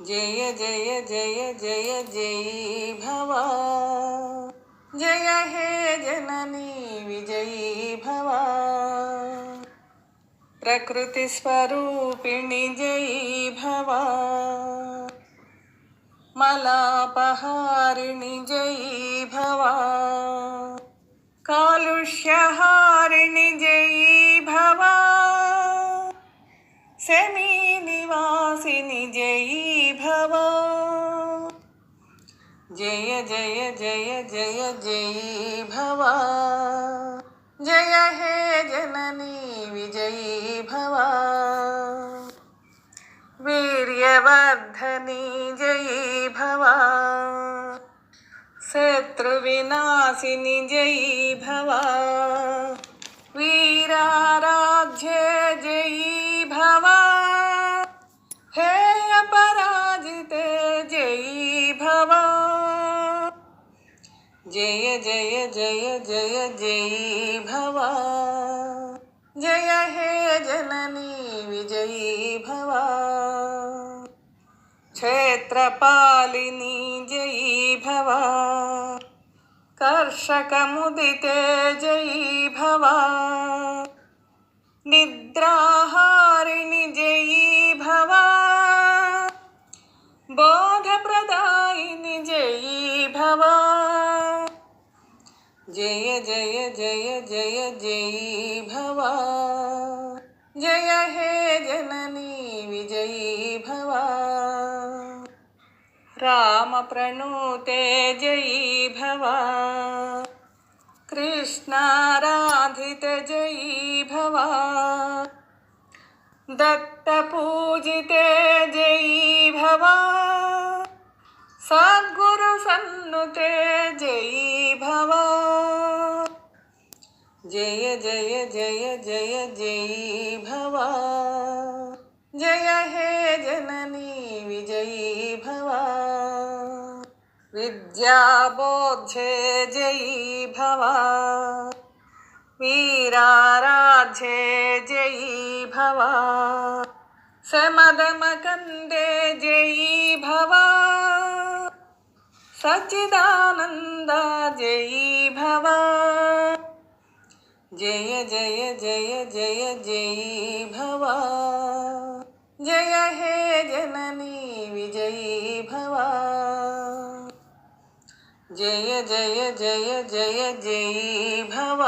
जय जय जय जय जयी भव। जय हे जननी विजयी भव। प्रकृतिस्वरूपिणि जयी भव। मलापहारिणी जयी भव। कालुष्यहारिणि जयी भव। शनी जय जय जय जय जयी भवा जय हे जननी विजयी भवा वीर्यवर्धनी जयी भवा शत्रुविनाशिनी जयी भवा वीरारा जय जय जय जय, जयी भव जय हे जननी विजयी भव क्षेत्रपालिनी जयी भव कर्षकमुदिते जयी भव निद्राहारिणि जय जय जय जय जयी भव जय हे जननी विजयी भव रामप्रणुते जयी भव कृष्णाराधित जयी भव दत्तपूजिते जयी भव सद्गुरुसन्नुते जयी भव। जय जय जय जय, जयी भव। जय हे जननी, विजयी भव। विद्याबोध्ये जयी भव। वीराराध्ये, जयी भव। समदमकन्दे, जयी सच्चिदानन्द, जयी भव जय जय जय जय, जयी भव जय हे जननी, विजयी भव जय जय जय जय, जयी भव